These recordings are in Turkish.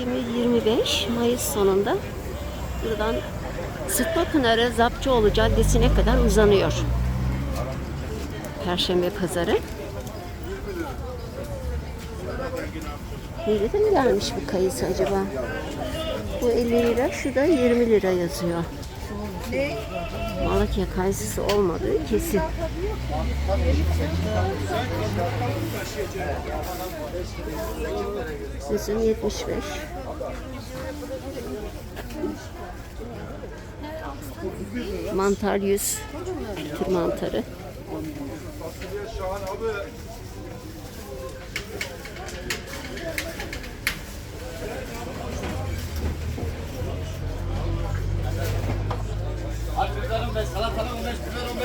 2025 Mayıs sonunda buradan Sıtma Pınarı Zapçıoğlu Caddesi'ne kadar uzanıyor. Perşembe pazarı. Nerede mi gelmiş bu kayısı acaba? Bu 50 lira, şu da 20 lira yazıyor. Malatya kayısısı olmadığı kesin. Sizin 75. Mantar 100. Tür mantarı.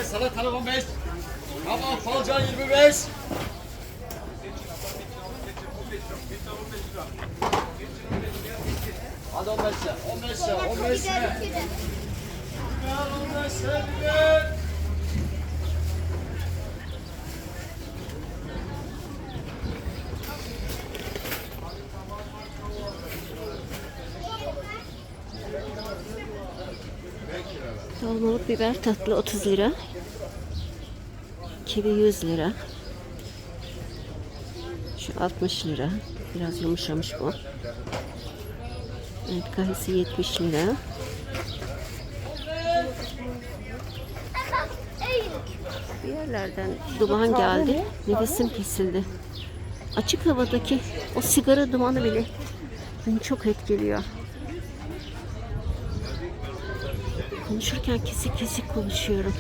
Salatalık 15. Tamam, salça 25. Hadi 15 ya, 15 ya, 15 ya. Biber 15 ya, biber. Dolmalık biber tatlı 30 lira. Kivi 100 lira. Şu 60 lira. Biraz yumuşamış bu. Evet kayısı 70 lira. Bir yerlerden duman geldi. Nefesim kesildi. Açık havadaki o sigara dumanı bile beni çok etkiliyor. Konuşurken kesik kesik konuşuyorum.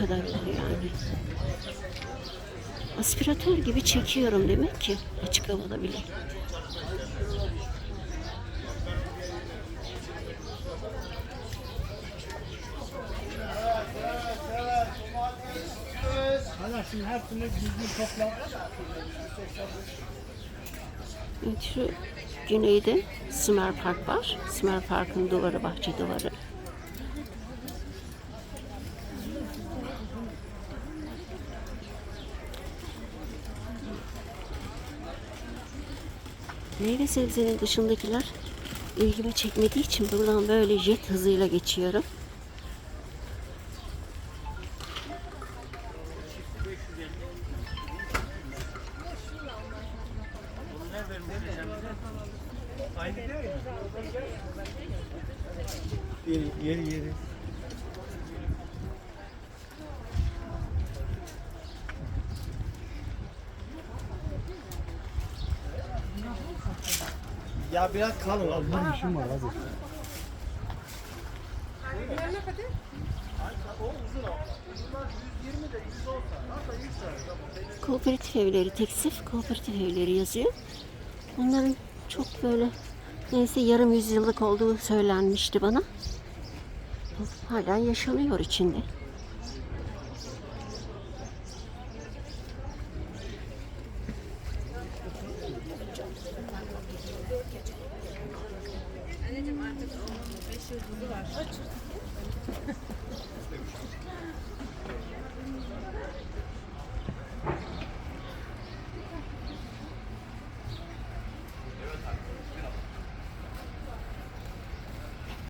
Kadar yani. Aspiratör gibi çekiyorum demek ki açık havada bile. Şimdi her türlü güneyde Sümer Park var. Sümer Park'ın duvarı, bahçe duvarı. Meyve sebzenin dışındakiler ilgimi çekmediği için buradan böyle jet hızıyla geçiyorum. Yeri yeri. Ya biraz kalın al. Bir işim var hadi. Kooperatif evleri, teksif kooperatif evleri yazıyor. Onların çok böyle neyse yarım yüzyıllık olduğu söylenmişti bana. Hala yaşanıyor içinde. Anneciğim artık onun 5 yıldızı var. Kaç?